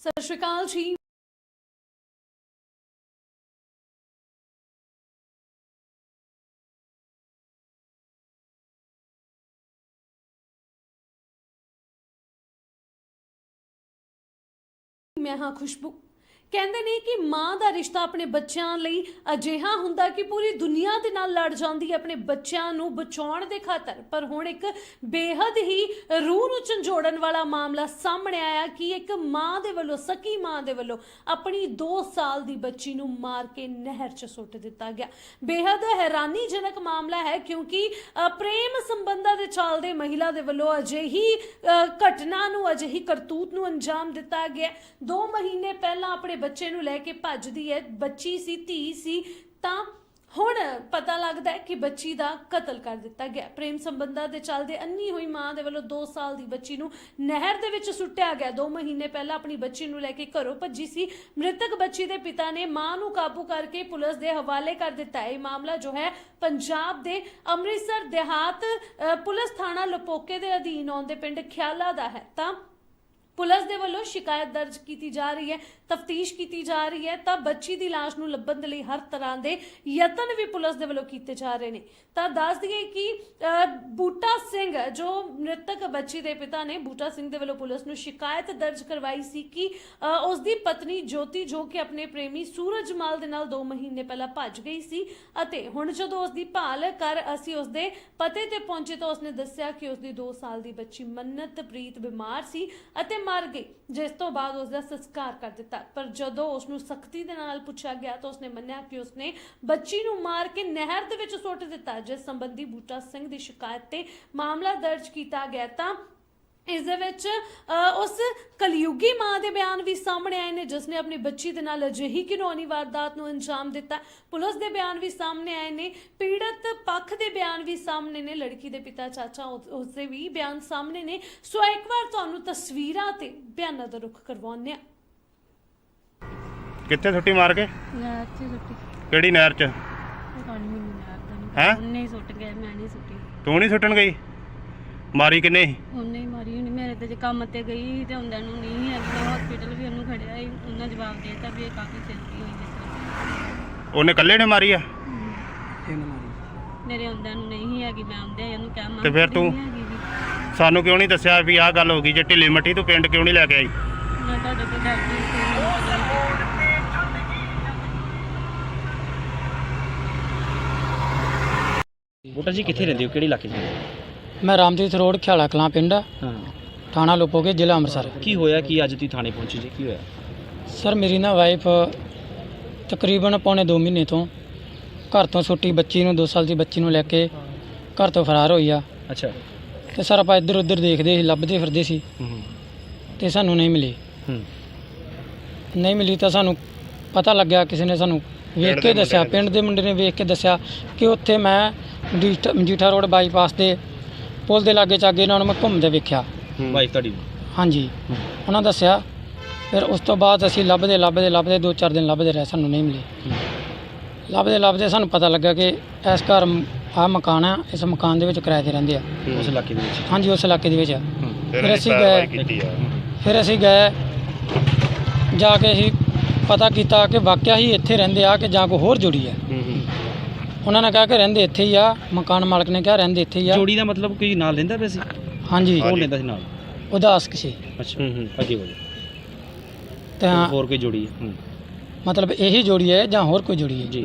ਸਤਿ ਸ਼੍ਰੀ ਅਕਾਲ ਜੀ। ਮੈਂ ਹਾਂ ਖੁਸ਼ਬੂ ਕਹਿੰਦੇ ਨੇ ਕਿ ਮਾਂ ਦਾ ਰਿਸ਼ਤਾ ਆਪਣੇ ਬੱਚਿਆਂ ਲਈ ਅਜਿਹਾ ਹੁੰਦਾ ਕਿ ਪੂਰੀ ਦੁਨੀਆ ਦੇ ਨਾਲ ਲੜ ਜਾਂਦੀ ਹੈ ਆਪਣੇ ਬੱਚਿਆਂ ਨੂੰ ਬਚਾਉਣ ਦੇ ਖਾਤਰ। ਪਰ ਹੁਣ ਇੱਕ ਬੇਹੱਦ ਹੀ ਰੂਹ ਨੂੰ ਝੰਜੋੜਨ ਵਾਲਾ ਮਾਮਲਾ ਸਾਹਮਣੇ ਆਇਆ ਕਿ ਇੱਕ ਮਾਂ ਦੇ ਵੱਲੋਂ ਸਕੀ ਮਾਂ ਦੇ ਵੱਲੋਂ ਆਪਣੀ 2 ਸਾਲ ਦੀ ਬੱਚੀ ਨੂੰ ਮਾਰ ਕੇ ਨਹਿਰ 'ਚ ਸੁੱਟ ਦਿੱਤਾ ਗਿਆ। ਬੇਹੱਦ ਹੈਰਾਨੀਜਨਕ ਮਾਮਲਾ ਹੈ ਕਿਉਂਕਿ ਅ, ਪ੍ਰੇਮ ਸੰਬੰਧਾਂ ਦੇ ਚੱਲਦੇ ਮਹਿਲਾ ਦੇ ਵੱਲੋਂ ਅਜਿਹੀ ਅ, ਘਟਨਾ ਨੂੰ ਅਜਿਹੀ ਕਰਤੂਤ ਨੂੰ ਅੰਜਾਮ ਦਿੱਤਾ ਗਿਆ। 2 ਮਹੀਨੇ ਪਹਿਲਾਂ ਆਪਣੇ ਬੱਚੇ ਨੂੰ ਲੈ ਕੇ ਭੱਜਦੀ ਹੈ, ਬੱਚੀ ਸੀ, ਧੀ ਸੀ, ਤਾਂ ਹੁਣ ਪਤਾ ਲੱਗਦਾ ਹੈ ਕਿ ਬੱਚੀ ਦਾ ਕਤਲ ਕਰ ਦਿੱਤਾ ਗਿਆ। ਪ੍ਰੇਮ ਸੰਬੰਧਾਂ ਦੇ ਚੱਲਦੇ ਅੰਨੀ ਹੋਈ ਮਾਂ ਦੇ ਵੱਲੋਂ 2 ਸਾਲ ਦੀ ਬੱਚੀ ਨੂੰ ਨਹਿਰ ਦੇ ਵਿੱਚ ਸੁੱਟਿਆ ਗਿਆ। 2 ਮਹੀਨੇ ਪਹਿਲਾਂ ਆਪਣੀ ਬੱਚੀ ਨੂੰ ਲੈ ਕੇ ਘਰੋਂ ਭੱਜੀ ਸੀ। ਮ੍ਰਿਤਕ ਬੱਚੀ ਦੇ ਪਿਤਾ ਨੇ ਮਾਂ ਨੂੰ ਕਾਬੂ ਕਰਕੇ ਪੁਲਿਸ ਦੇ ਹਵਾਲੇ ਕਰ ਦਿੱਤਾ। ਹੈ ਇਹ ਮਾਮਲਾ ਜੋ ਹੈ, ਪੰਜਾਬ ਦੇ ਅੰਮ੍ਰਿਤਸਰ ਦੇਹਾਤ ਪੁਲਿਸ ਥਾਣਾ ਲਪੋਕੇ ਦੇ ਅਧੀਨ ਆਉਂਦੇ ਪਿੰਡ ਖਿਆਲਾ ਦਾ ਹੈ। ਤਾਂ ਪੁਲਿਸ ਦੇ ਵੱਲੋਂ ਸ਼ਿਕਾਇਤ ਦਰਜ ਕੀਤੀ ਜਾ ਰਹੀ ਹੈ ਤਫਤੀਸ਼ ਕੀਤੀ ਜਾ ਰਹੀ ਹੈ ਤਾਂ ਬੱਚੀ ਦੀ ਲਾਸ਼ ਨੂੰ ਲੱਭਣ ਦੇ ਲਈ ਹਰ ਤਰ੍ਹਾਂ ਦੇ ਯਤਨ ਵੀ ਪੁਲਿਸ ਦੇ ਵੱਲੋਂ ਕੀਤੇ ਜਾ ਰਹੇ ਨੇ। ਤਾਂ ਦੱਸ ਦਈਏ ਕਿ ਬੂਟਾ ਸਿੰਘ ਜੋ ਮ੍ਰਿਤਕ ਬੱਚੀ ਦੇ ਪਿਤਾ ਨੇ ਬੂਟਾ ਸਿੰਘ ਦੇ ਵੱਲੋਂ ਪੁਲਿਸ ਨੂੰ ਸ਼ਿਕਾਇਤ ਦਰਜ ਕਰਵਾਈ ਸੀ ਕਿ ਅ, ਉਸ ਦੀ ਪਤਨੀ ਜੋਤੀ ਜੋ ਕਿ ਆਪਣੇ ਪ੍ਰੇਮੀ ਸੂਰਜ ਮਾਲ ਦੇ ਨਾਲ 2 ਮਹੀਨੇ ਪਹਿਲਾਂ ਭੱਜ ਗਈ ਸੀ ਅਤੇ ਹੁਣ ਜਦੋਂ ਉਸ ਦੀ ਭਾਲ ਕਰ ਅਸੀਂ ਉਸ ਦੇ ਪਤੇ ਤੇ ਪਹੁੰਚੇ ਤਾਂ ਉਸਨੇ ਦੱਸਿਆ ਕਿ ਉਸ ਦੀ 2 ਸਾਲ ਦੀ ਬੱਚੀ ਮੰਨਤ ਪ੍ਰੀਤ ਬਿਮਾਰ ਸੀ ਅਤੇ ਮਾਰ ਗਈ, ਜਿਸ ਤੋਂ ਬਾਅਦ ਉਸ ਦਾ ਸੰਸਕਾਰ ਕਰ ਦਿੱਤਾ। ਪਰ ਜਦੋਂ ਉਸ ਨੂੰ ਸਖਤੀ ਦੇ ਨਾਲ ਪੁੱਛਿਆ ਗਿਆ ਤਾਂ ਉਸਨੇ ਮੰਨਿਆ ਕਿ ਉਸਨੇ ਬੱਚੀ ਨੂੰ ਮਾਰ ਕੇ ਨਹਿਰ ਦੇ ਵਿੱਚ ਸੁੱਟ ਦਿੱਤਾ। ਜਿਸ ਸੰਬੰਧੀ ਬੂਟਾ ਸਿੰਘ ਦੀ ਸ਼ਿਕਾਇਤ ਤੇ ਮਾਮਲਾ ਦਰਜ ਕੀਤਾ ਗਿਆ ਤਾਂ ਇਸ ਦੇ ਵਿੱਚ ਉਸ ਕਲਯੁਗੀ ਮਾਂ ਦੇ ਬਿਆਨ ਵੀ ਸਾਹਮਣੇ ਆਏ ਨੇ ਜਿਸ ਨੇ ਆਪਣੀ ਬੱਚੀ ਦੇ ਨਾਲ ਅਜਿਹੀ ਘਿਨੌਣੀ ਵਾਰਦਾਤ ਨੂੰ ਅੰਜਾਮ ਦਿੱਤਾ। ਪੁਲਿਸ ਦੇ ਬਿਆਨ ਵੀ ਸਾਹਮਣੇ ਆਏ ਨੇ ਪੀੜਤ ਪੱਖ ਦੇ ਬਿਆਨ ਵੀ ਸਾਹਮਣੇ ਨੇ ਲੜਕੀ ਦੇ ਪਿਤਾ ਚਾਚਾ ਉਸ ਦੇ ਵੀ ਬਿਆਨ ਸਾਹਮਣੇ ਨੇ। ਸੋ ਇੱਕ ਵਾਰ ਤੁਹਾਨੂੰ ਤਸਵੀਰਾਂ ਤੇ ਬਿਆਨਾਂ ਦਾ ਰੁਖ ਕਰਵਾਉਂਦੇ ਹਾਂ। ਕਿੱਥੇ ਛੁੱਟੀ ਮਾਰ ਕੇ? ਨਹਿਰ 'ਚ ਸੁੱਟੀ। ਕਿਹੜੀ ਨਹਿਰ 'ਚ? ਪਤਾ ਨਹੀਂ ਮੈਨੂੰ ਨਹਿਰ ਦਾ ਨਹੀਂ ਹੈਂ? ਪਤਾ। ਉਹਨੇ ਹੀ ਸੁੱਟ ਗਿਆ ਮੈਂ ਨਹੀਂ ਸੁੱਟੀ। ਤੂੰ ਨਹੀਂ ਸੁੱਟਣ ਗਈ? ਮਾਰੀ ਕਿੰਨੇ? ਸੀ? ਉਹਨੇ ਹੀ ਮਾਰੀ ਹੋਣੀ ਮੇਰੇ ਤੇ ਜੇ ਕੰਮ ਤੇ ਗਈ ਤੇ ਹੁੰਦਿਆਂ ਨੂੰ ਨਹੀਂ ਹੈਗੀ ਮੈਂ ਹਸਪੀਟਲ ਵੀ ਉਹਨੂੰ ਖੜਿਆ ਸੀ ਉਹਨਾਂ ਜਵਾਬ ਦੇ ਦਿੱਤਾ ਵੀ ਇਹ ਕਾਫੀ ਸਿਰਕੀ ਹੋਈ ਜਿਸ ਤਰ੍ਹਾਂ। ਉਹਨੇ ਇਕੱਲੇ ਨੇ ਮਾਰੀ ਆ? ਮੇਰੇ। ਹੁੰਦਿਆਂ ਨੂੰ ਨਹੀਂ ਹੈਗੀ ਮੈਂ ਹੁੰਦਿਆਂ ਇਹਨੂੰ ਕਹਿ ਮੰਗ ਤੇ ਫਿਰ ਤੂੰ? ਸਾਨੂੰ ਕਿਉਂ ਨਹੀਂ ਦੱਸਿਆ ਵੀ ਆਹ ਗੱਲ ਹੋ ਗਈ ਜੇ ਢਿੱਲੀ ਮੱਠੀ ਤੂੰ ਪਿੰਡ ਕਿਉਂ ਨਹੀਂ ਲੈ ਕੇ ਆਈ? ਮੈਂ ਤੁਹਾਡੇ ਕੋਲ ਡਰਦੀ ਸੀ ਮੈਨੂੰ ਪਤਾ ਨਹੀਂ ਬੂਟਾ ਜੀ ਕਿੱਥੇ ਰਹਿੰਦੇ ਹੋ? ਕਿਹੜੇ ਇਲਾਕੇ 'ਚ ਰਹਿੰਦੇ ਹੋ? ਮੈਂ ਰਾਮਦੀਤ ਰੋਡ ਖਿਆਲਾ ਕਲਾਂ ਪਿੰਡ ਹਾਂ। ਥਾਣਾ ਲੋਪੋਗੇ ਜ਼ਿਲ੍ਹਾ ਅੰਮ੍ਰਿਤਸਰ। ਕੀ ਹੋਇਆ? ਕੀ ਅੱਜ ਤੁਸੀਂ ਥਾਣੇ ਪਹੁੰਚੇ ਜੀ? ਕੀ ਹੋਇਆ? ਸਰ ਮੇਰੀ ਨਾ ਵਾਈਫ ਤਕਰੀਬਨ ਪੌਣੇ 2 ਮਹੀਨੇ ਤੋਂ ਘਰ ਤੋਂ ਛੁੱਟੀ ਬੱਚੀ ਨੂੰ 2 ਸਾਲ ਦੀ ਬੱਚੀ ਨੂੰ ਲੈ ਕੇ ਘਰ ਤੋਂ ਫਰਾਰ ਹੋਈ ਆ। ਅੱਛਾ। ਤੇ ਸਰ ਆਪਾਂ ਇੱਧਰ ਉੱਧਰ ਦੇਖਦੇ ਸੀ ਲੱਭਦੇ ਫਿਰਦੇ ਸੀ। ਹੂੰ। ਤੇ ਸਾਨੂੰ ਨਹੀਂ ਮਿਲੀ। ਹੂੰ। ਨਹੀਂ ਮਿਲੀ ਤਾਂ ਸਾਨੂੰ ਪਤਾ ਲੱਗਿਆ ਕਿਸੇ ਨੇ ਸਾਨੂੰ ਵੇਖ ਕੇ ਦੱਸਿਆ ਪਿੰਡ ਦੇ ਮੁੰਡੇ ਨੇ ਵੇਖ ਕੇ ਦੱਸਿਆ ਕਿ ਉੱਥੇ ਮੈਂ ਮਜੀਠਾ- ਮਜੀਠਾ ਰੋਡ ਬਾਈਪਾਸ ਦੇ ਪੁਲ ਦੇ ਲਾਗੇ ਚਾਗੇ ਇਹਨਾਂ ਨੂੰ ਮੈਂ ਘੁੰਮਦੇ ਵੇਖਿਆ। ਵਾਈਫ ਤੁਹਾਡੀ। ਹਾਂਜੀ। ਉਹਨਾਂ ਦੱਸਿਆ ਫਿਰ ਉਸ ਤੋਂ ਬਾਅਦ ਅਸੀਂ ਲੱਭਦੇ ਲੱਭਦੇ ਲੱਭਦੇ ਦੋ ਚਾਰ ਦਿਨ ਲੱਭਦੇ ਰਹੇ ਸਾਨੂੰ ਨਹੀਂ ਮਿਲੀ। ਲੱਭਦੇ ਲੱਭਦੇ ਸਾਨੂੰ ਪਤਾ ਲੱਗਾ ਕਿ ਇਸ ਘਰ ਆ ਮਕਾਨ ਆ ਇਸ ਮਕਾਨ ਦੇ ਵਿੱਚ ਕਿਰਾਏ ਤੇ ਰਹਿੰਦੇ ਆ। ਉਸ ਇਲਾਕੇ ਦੇ ਵਿੱਚ। ਹਾਂਜੀ ਉਸ ਇਲਾਕੇ ਦੇ ਵਿੱਚ। ਫਿਰ ਅਸੀਂ ਗਏ। ਫਿਰ ਅਸੀਂ ਗਏ ਜਾ ਕੇ ਅਸੀਂ ਪਤਾ ਕੀਤਾ ਕਿ ਵਾਕਿਆ ਹੀ ਇੱਥੇ ਰਹਿੰਦੇ ਆ ਕਿ ਜਾਂ ਕੋਈ ਹੋਰ ਜੁੜੀ ਆ। ਹੂੰ ਹੂੰ। ਉਹਨਾਂ ਨੇ ਕਿਹਾ ਕਿ ਰਹਿੰਦੇ ਇੱਥੇ ਹੀ ਆ ਮਕਾਨ ਮਾਲਕ ਨੇ ਕਿਹਾ ਰਹਿੰਦੇ ਇੱਥੇ ਹੀ ਆ। ਜੋੜੀ ਦਾ ਮਤਲਬ ਕੋਈ ਨਾਲ ਲੈਂਦਾ ਪਿਆ ਸੀ? ਹਾਂਜੀ। ਕੌਣ ਲੈਂਦਾ ਸੀ ਨਾਲ? ਉਦਾਸ ਕਿਸੇ ਅੱਛਾ ਹੂੰ ਹੂੰ ਅੱਗੇ ਬੋਲੋ ਤਾਂ ਹੋਰ ਕੋਈ ਜੋੜੀ ਹੈ? ਮਤਲਬ ਇਹੀ ਜੋੜੀ ਹੈ ਜਾਂ ਹੋਰ ਕੋਈ ਜੋੜੀ ਹੈ? ਜੀ।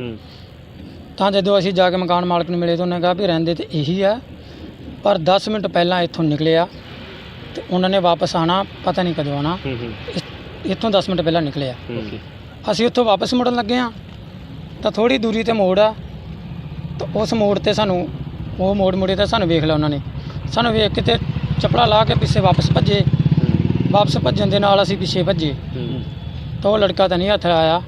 ਤਾਂ ਜਦੋਂ ਅਸੀਂ ਜਾ ਕੇ ਮਕਾਨ ਮਾਲਕ ਨੂੰ ਮਿਲੇ ਤਾਂ ਉਹਨੇ ਕਿਹਾ ਵੀ ਰਹਿੰਦੇ ਤੇ ਇਹੀ ਆ ਪਰ 10 ਮਿੰਟ ਪਹਿਲਾਂ ਇੱਥੋਂ ਨਿਕਲੇ ਆ ਤੇ ਉਹਨਾਂ ਨੇ ਵਾਪਸ ਆਣਾ ਪਤਾ ਨਹੀਂ ਕਦੋਂ ਆਣਾ ਹੂੰ ਹੂੰ। ਇੱਥੋਂ 10 ਮਿੰਟ ਪਹਿਲਾਂ ਨਿਕਲੇ ਆ ਓਕੇ। ਅਸੀਂ ਉੱਥੋਂ ਵਾਪਸ ਮੁੜਨ ਲੱਗੇ ਆ ਤਾਂ ਥੋੜੀ ਦੂਰੀ ਤੇ ਮੋੜ ਆ ਤਾਂ ਉਸ ਮੋੜ ਤੇ ਸਾਨੂੰ ਉਹ ਮੋੜ ਮੁੜੇ ਤਾਂ ਸਾਨੂੰ ਵੇਖ ਲਿਆ ਉਹਨਾਂ ਨੇ। ਸਾਨੂੰ ਵੇਖ ਕੇ ਤੇ ਚਪੜਾ ਲਾ ਕੇ ਪਿੱਛੇ ਵਾਪਸ ਭੱਜੇ। ਵਾਪਸ ਭੱਜਣ ਦੇ ਨਾਲ ਅਸੀਂ ਪਿੱਛੇ ਭੱਜੇ। ਤਾਂ ਉਹ ਲੜਕਾ ਤਾਂ ਨਹੀਂ ਹੱਥ ਆਇਆ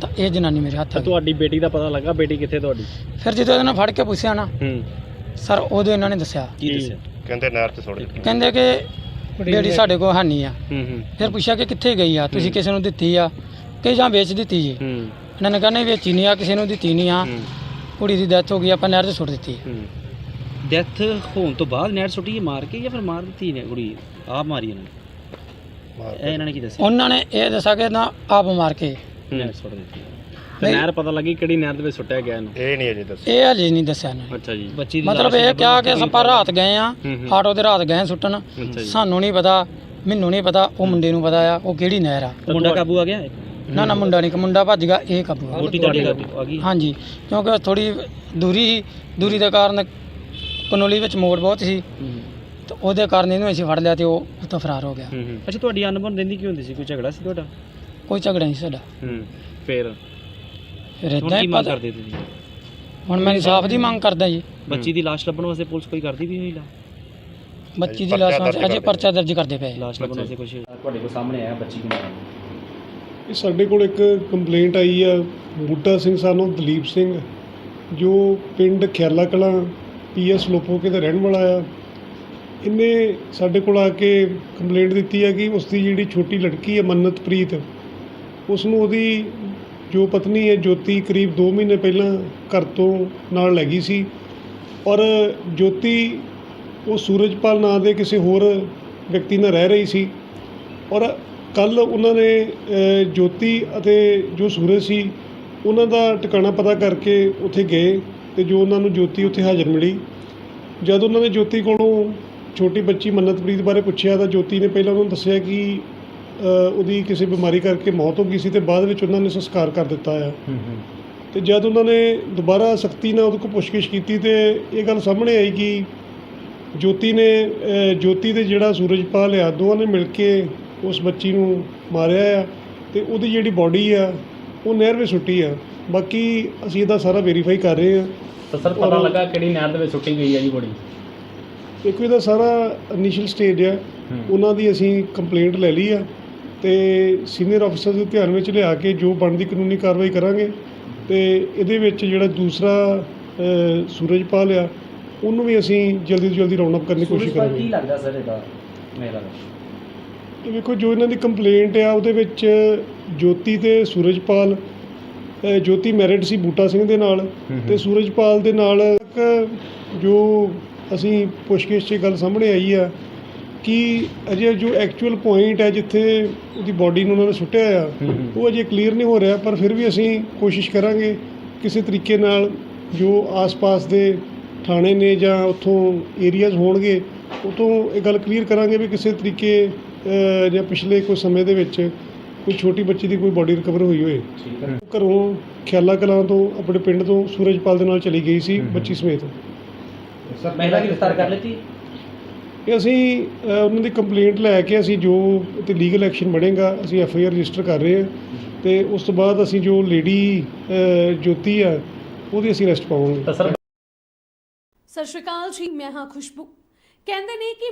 ਤਾਂ ਇਹ ਜਨਾਨੀ ਮੇਰੇ ਹੱਥ ਆ ਤਾਂ ਗਈ ਤੁਹਾਡੀ ਬੇਟੀ ਦਾ ਪਤਾ ਲੱਗਾ ਬੇਟੀ ਕਿੱਥੇ ਤੁਹਾਡੀ? ਫਿਰ ਜਦੋਂ ਇਹਨਾਂ ਫੜ ਕੇ ਪੁੱਛਿਆ ਨਾ ਹੂੰ। ਸਰ ਉਦੋਂ ਇਹਨਾਂ ਨੇ ਦੱਸਿਆ। ਕੀ ਦੱਸਿਆ? ਕਹਿੰਦੇ ਨਹਿਰ 'ਚ ਸੁੱਟ ਦਿੱਤੀ। ਕਹਿੰਦੇ ਕਿ ਬੇਟੀ ਸਾਡੇ ਕੋਲ ਹੈ ਨਹੀਂ ਆ। ਹੂੰ ਹੂੰ। ਫਿਰ ਪੁੱਛਿਆ ਕਿ ਕਿੱਥੇ ਗਈ ਆ? ਤੁਸੀਂ ਕਿਸੇ ਨੂੰ ਦਿੱਤੀ ਆ? ਕਿ ਜਾਂ ਵੇਚ ਦਿੱਤੀ ਜੀ? ਹੂੰ। ਇਹਨਾਂ ਨੇ ਕਿਹਾ ਨਹੀਂ ਵੇਚੀ ਨਹੀਂ ਆ ਕਿਸੇ ਨੂੰ ਦਿੱਤੀ ਨਹੀਂ ਆ। ਹੂੰ। ਕੁੜੀ ਦੀ ਡੈਥ ਹੋ ਗਈ ਆਪਾਂ ਨਹਿਰ 'ਚ ਸੁੱਟ ਦਿੱਤੀ ਡੈਥ ਹੋਣ ਤੋਂ ਬਾਅਦ ਨੈਟ ਸੁੱਟੀ ਹੈ ਮਾਰ ਕੇ ਜਾਂ ਫਿਰ ਮਾਰ ਦਿੱਤੀ ਨੇ ਕੁੜੀ? ਆਪ ਮਾਰੀ ਇਹਨਾਂ ਨੇ? ਇਹ ਇਹਨਾਂ ਨੇ ਕੀ ਦੱਸਿਆ? ਉਹਨਾਂ ਨੇ ਇਹ ਦੱਸਿਆ ਕਿ ਨਾ ਆਪ ਮਾਰ ਕੇ ਨਹਿਰ ਸੁੱਟ ਦਿੱਤੀ। ਤੇ ਨਹਿਰ ਪਤਾ ਲੱਗੀ ਕਿਹੜੀ ਨਹਿਰ ਦੇ ਵਿੱਚ ਸੁੱਟਿਆ ਗਿਆ ਇਹਨੂੰ? ਇਹ ਨਹੀਂ ਅਜੇ ਦੱਸਿਆ। ਇਹ ਹਜੇ ਨਹੀਂ ਦੱਸਿਆ ਇਹਨਾਂ ਨੇ। ਅੱਛਾ ਜੀ। ਬੱਚੀ ਮਤਲਬ ਇਹ ਕਿਹਾ ਕਿ ਆਪਾਂ ਰਾਤ ਗਏ ਆ ਹੂੰ, ਹੂੰ। ਆਟੋ ਦੇ ਰਾਤ ਗਏ ਸੁੱਟਣ। ਅੱਛਾ ਜੀ। ਸਾਨੂੰ ਨਹੀਂ ਪਤਾ ਮੈਨੂੰ ਨਹੀਂ ਪਤਾ ਉਹ ਮੁੰਡੇ ਨੂੰ ਪਤਾ ਆ ਉਹ ਕਿਹੜੀ ਨਹਿਰ ਆ। ਮੁੰਡਾ ਕਾਬੂ ਆ ਗਿਆ ਨਾ ਨਾ ਮੁੰਡਾ ਨਹੀਂ ਮੁੰਡਾ ਭੱਜ ਗਿਆ ਇਹ ਕਾਬੂ ਆ ਰੋਟੀ ਤੁਹਾਡੀ ਕਾਬੂ ਆ ਗਈ। ਹਾਂਜੀ ਕਿਉਂਕਿ ਥੋੜੀ ਦੂਰੀ ਸੀ ਦੂਰੀ ਦੇ ਕਾਰਨ ਕਨੋਲੀ ਵਿੱਚ ਮੋੜ ਬਹੁਤ ਸੀ। ਹੂੰ। ਤੇ ਉਹਦੇ ਕਾਰਨ ਇਹਨੂੰ ਅਸੀਂ ਫੜ ਲਿਆ ਤੇ ਉਹ ਉੱਥੋਂ ਫਰਾਰ ਹੋ ਗਿਆ। ਅੱਛਾ ਤੁਹਾਡੀ ਅਨਬਨ ਰਹਿੰਦੀ ਕੀ ਹੁੰਦੀ ਸੀ? ਕੋਈ ਝਗੜਾ ਸੀ ਤੁਹਾਡਾ? ਕੋਈ ਝਗੜਾ ਨਹੀਂ ਸਾਡਾ। ਹੂੰ ਫੇਰ? ਇਦਾਂ ਕੀ ਹੀ ਮੰਗ ਕਰਦੇ ਤੁਸੀਂ? ਹੁਣ ਮੈਂ ਇਨਸਾਫ ਦੀ ਮੰਗ ਕਰਦਾ ਜੀ। ਬੱਚੀ ਦੀ ਲਾਸ਼ ਲੱਭਣ ਵਾਸਤੇ ਪੁਲਿਸ ਕੋਈ ਕਰਦੀ ਵੀ ਹੋਈ ਲਾ? ਬੱਚੀ ਦੀ ਲਾਸ਼ ਦਰਜ ਅਜੇ ਕਰਦੇ ਪਰਚਾ ਦਰਜ ਕਰਦੇ ਪਏ। ਲਾਸ਼ ਲੱਭਣ ਵਾਸਤੇ ਕੁਝ ਤੁਹਾਡੇ ਕੋਲ ਸਾਹਮਣੇ ਆਇਆ ਬੱਚੀ ਮਾਰਨ ਇਹ ਸਾਡੇ ਕੋਲ ਇੱਕ ਕੰਪਲੇਂਟ ਆਈ ਆ ਬੂਟਾ ਸਿੰਘ ਸਾਨੂੰ ਦਲੀਪ ਸਿੰਘ, ਜੋ ਪਿੰਡ ਖਿਆਲਾ ਕਲਾਂ ਪੀਐਸ ਲੋਪੋਕੇ ਦਾ ਰਹਿਣ ਵਾਲਾ ਆ। ਇਹਨੇ ਸਾਡੇ ਕੋਲ ਆ ਕੇ ਕੰਪਲੇਂਟ ਦਿੱਤੀ ਆ ਕਿ ਉਸ ਦੀ ਜਿਹੜੀ ਛੋਟੀ ਲੜਕੀ ਹੈ ਮੰਨਤਪ੍ਰੀਤ ਉਸ ਨੂੰ ਉਹਦੀ ਜੋ ਪਤਨੀ ਹੈ ਜੋਤੀ ਕਰੀਬ 2 ਮਹੀਨੇ ਪਹਿਲਾਂ ਘਰ ਤੋਂ ਨਾਲ ਲੈ ਗਈ ਸੀ। ਔਰ ਜੋਤੀ ਉਹ ਸੂਰਜਪਾਲ ਨਾਂ ਦੇ ਕਿਸੇ ਹੋਰ ਵਿਅਕਤੀ ਨਾਲ ਰਹਿ ਰਹੀ ਸੀ। ਔਰ ਕੱਲ ਉਹਨਾਂ ਨੇ ਜੋਤੀ ਅਤੇ ਜੋ ਸੂਰਜ ਸੀ ਉਹਨਾਂ ਦਾ ਟਿਕਾਣਾ ਪਤਾ ਕਰਕੇ ਉੱਥੇ ਗਏ ਤੇ ਜੋ ਉਹਨਾਂ ਨੂੰ ਜੋਤੀ ਉੱਥੇ ਹਾਜ਼ਰ ਮਿਲੀ। ਜਦ ਉਹਨਾਂ ਨੇ ਜੋਤੀ ਕੋਲੋਂ ਛੋਟੀ ਬੱਚੀ ਮੰਨਤਪ੍ਰੀਤ ਬਾਰੇ ਪੁੱਛਿਆ ਤਾਂ ਜੋਤੀ ਨੇ ਪਹਿਲਾਂ ਉਹਨਾਂ ਨੂੰ ਦੱਸਿਆ ਕਿ ਉਹਦੀ ਕਿਸੇ ਬਿਮਾਰੀ ਕਰਕੇ ਮੌਤ ਹੋ ਗਈ ਸੀ ਤੇ ਬਾਅਦ ਵਿੱਚ ਉਹਨਾਂ ਨੇ ਸੰਸਕਾਰ ਕਰ ਦਿੱਤਾ ਆ। ਤੇ ਜਦ ਉਹਨਾਂ ਨੇ ਦੁਬਾਰਾ ਸਖਤੀ ਨਾਲ ਉਹਦੇ ਕੋਲ ਪੁੱਛਗਿੱਛ ਕੀਤੀ ਤੇ ਇਹ ਗੱਲ ਸਾਹਮਣੇ ਆਈ ਕਿ ਜੋਤੀ ਨੇ ਜੋਤੀ ਤੇ ਜਿਹੜਾ ਸੂਰਜਪਾਲ ਆ ਦੋਵਾਂ ਨੇ ਮਿਲ ਕੇ ਉਸ ਬੱਚੀ ਨੂੰ ਮਾਰਿਆ ਆ ਤੇ ਉਹਦੀ ਜਿਹੜੀ ਬਾਡੀ ਆ ਉਹ ਨਹਿਰ ਵਿੱਚ ਸੁੱਟੀ ਆ। ਬਾਕੀ ਅਸੀਂ ਇਹਦਾ ਸਾਰਾ ਵੈਰੀਫਾਈ ਕਰ ਰਹੇ ਆ। ਤਾਂ ਸਰ ਪਤਾ ਲੱਗਾ ਕਿਹੜੀ ਨਹਿਰ ਦੇ ਵਿੱਚ ਸੁੱਟੀ ਗਈ ਹੈ ਜੀ ਬੋਡੀ ਦੇਖੋ ਇਹਦਾ ਸਾਰਾ ਇਨੀਸ਼ੀਅਲ ਸਟੇਜ ਆ। ਉਹਨਾਂ ਦੀ ਅਸੀਂ ਕੰਪਲੇਂਟ ਲੈ ਲਈ ਆ ਤੇ ਸੀਨੀਅਰ ਅਫਸਰ ਦੇ ਧਿਆਨ ਵਿੱਚ ਲਿਆ ਕੇ ਜੋ ਬਣਦੀ ਕਾਨੂੰਨੀ ਕਾਰਵਾਈ ਕਰਾਂਗੇ। ਤੇ ਇਹਦੇ ਵਿੱਚ ਜਿਹੜਾ ਦੂਸਰਾ ਅ, ਸੂਰਜਪਾਲ ਆ ਉਹਨੂੰ ਵੀ ਅਸੀਂ ਜਲਦੀ ਤੋਂ ਜਲਦੀ ਰਾਉਂਡ ਅਪ ਕਰਨ ਦੀ ਕੋਸ਼ਿਸ਼ ਕਰਾਂਗੇ। ਲੱਗਦਾ ਸਰ ਇਹਦਾ? ਮੇਰਾ ਇਹ ਵੇਖੋ ਜੋ ਇਹਨਾਂ ਦੀ ਕੰਪਲੇਂਟ ਆ ਉਹਦੇ ਵਿੱਚ ਜੋਤੀ ਤੇ ਸੂਰਜਪਾਲ ਅ, ਜੋਤੀ ਮੈਰਿਡ ਸੀ ਬੂਟਾ ਸਿੰਘ ਦੇ ਨਾਲ ਤੇ ਸੂਰਜਪਾਲ ਦੇ ਨਾਲ ਇੱਕ ਜੋ ਅਸੀਂ ਪੁੱਛਗਿੱਛ 'ਚ ਗੱਲ ਸਾਹਮਣੇ ਆਈ ਆ ਕਿ ਅਜੇ ਜੋ ਐਕਚੁਅਲ ਪੁਆਇੰਟ ਹੈ ਜਿੱਥੇ ਉਹਦੀ ਬਾਡੀ ਨੂੰ ਉਹਨਾਂ ਨੇ ਸੁੱਟਿਆ ਆ ਉਹ ਅਜੇ ਕਲੀਅਰ ਨਹੀਂ ਹੋ ਰਿਹਾ ਪਰ ਫਿਰ ਵੀ ਅਸੀਂ ਕੋਸ਼ਿਸ਼ ਕਰਾਂਗੇ ਕਿਸੇ ਤਰੀਕੇ ਨਾਲ ਜੋ ਆਸ-ਪਾਸ ਦੇ ਥਾਣੇ ਨੇ ਜਾਂ ਉੱਥੋਂ ਏਰੀਆਜ਼ ਹੋਣਗੇ ਉਤੋਂ ਇਹ ਗੱਲ ਕਲੀਅਰ ਕਰਾਂਗੇ ਵੀ ਕਿਸੇ ਤਰੀਕੇ ਜਾਂ ਪਿਛਲੇ ਕੁਝ ਸਮੇਂ ਦੇ ਵਿੱਚ ਕੋਈ ਛੋਟੀ ਬੱਚੀ ਦੀ ਕੋਈ ਬਾਡੀ ਰਿਕਵਰ ਹੋਈ ਹੋਏ। ਘਰੋਂ ਖਿਆਲਾ ਕਲਾਂ ਤੋਂ ਆਪਣੇ ਪਿੰਡ ਤੋਂ ਸੂਰਜਪਾਲ ਦੇ ਨਾਲ ਚਲੀ ਗਈ ਸੀ ਬੱਚੀ ਸਮੇਤ। ਸਰ ਮਹਿਲਾ ਗ੍ਰਿਫਤਾਰ ਕਰ ਲਈ ਇਹ ਅਸੀਂ ਉਹਨਾਂ ਦੀ ਕੰਪਲੇਂਟ ਲੈ ਕੇ ਅਸੀਂ ਜੋ ਤੇ ਲੀਗਲ ਐਕਸ਼ਨ ਬਣੇਗਾ ਅਸੀਂ ਐਫ ਆਈ ਆਰ ਰਜਿਸਟਰ ਕਰ ਰਹੇ ਹਾਂ। ਤੇ ਉਸ ਤੋਂ ਬਾਅਦ ਅਸੀਂ ਜੋ ਲੇਡੀ ਜੋਤੀ ਆ ਉਹਦੀ ਅਸੀਂ ਅਰੈਸਟ ਪਾਵਾਂਗੇ। ਸਤਿ ਸ਼੍ਰੀ ਅਕਾਲ ਜੀ ਮੈਂ ਹਾਂ ਖੁਸ਼ਬੂ। ਕਹਿੰਦੇ ਨੇ ਕਿ